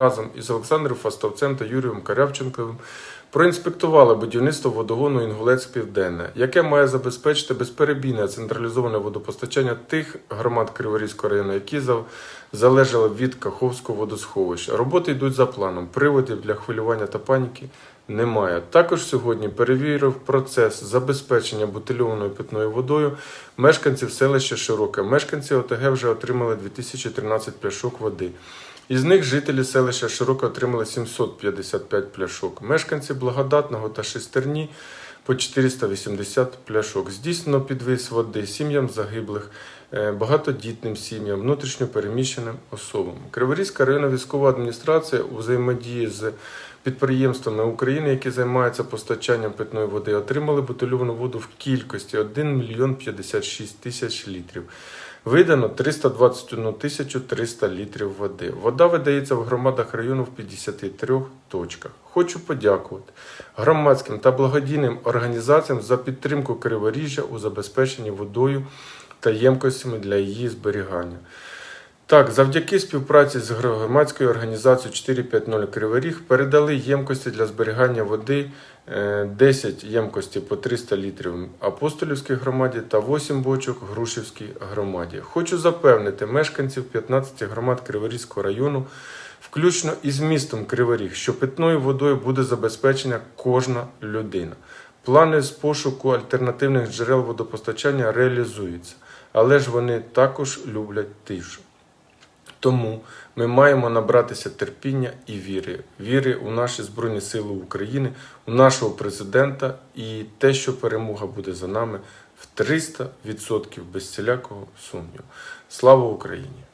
разом із Олександром Фастовцем та Юрієм Карявченковим проінспектували будівництво водогону Інгулець Південне, яке має забезпечити безперебійне централізоване водопостачання тих громад Криворізького району, які залежали від Каховського водосховища. Роботи йдуть за планом. Приводів для хвилювання та паніки немає. Також сьогодні перевірив процес забезпечення бутильованою питною водою мешканців селища Широке. Мешканці ОТГ вже отримали 2013 пляшок води. Із них жителі селища Широке отримали 755 пляшок. Мешканці Благодатного та Шестерні по 480 пляшок. Здійснено підвіз води сім'ям загиблих, багатодітним сім'ям, внутрішньо переміщеним особам. Криворізька районна військова адміністрація у взаємодії з підприємствами України, які займаються постачанням питної води, отримали бутильовану воду в кількості 1 мільйон 56 тисяч літрів. Видано 321 тисячу 300 літрів води. Вода видається в громадах району в 53 точках. Хочу подякувати громадським та благодійним організаціям за підтримку Криворіжжя у забезпеченні водою та ємкостями для її зберігання. Так, завдяки співпраці з громадською організацією 450 Кривий Ріг передали ємкості для зберігання води е, 10 ємкостей по 300 літрів Апостолівській громаді та 8 бочок Грушівській громаді. Хочу запевнити мешканців 15 громад Криворізького району, включно із містом Кривий Ріг, що питною водою буде забезпечена кожна людина. Плани з пошуку альтернативних джерел водопостачання реалізуються, але ж вони також люблять тишу. Тому ми маємо набратися терпіння і віри, віри у наші Збройні Сили України, у нашого президента і те, що перемога буде за нами в 300% без всілякого сумніву. Слава Україні!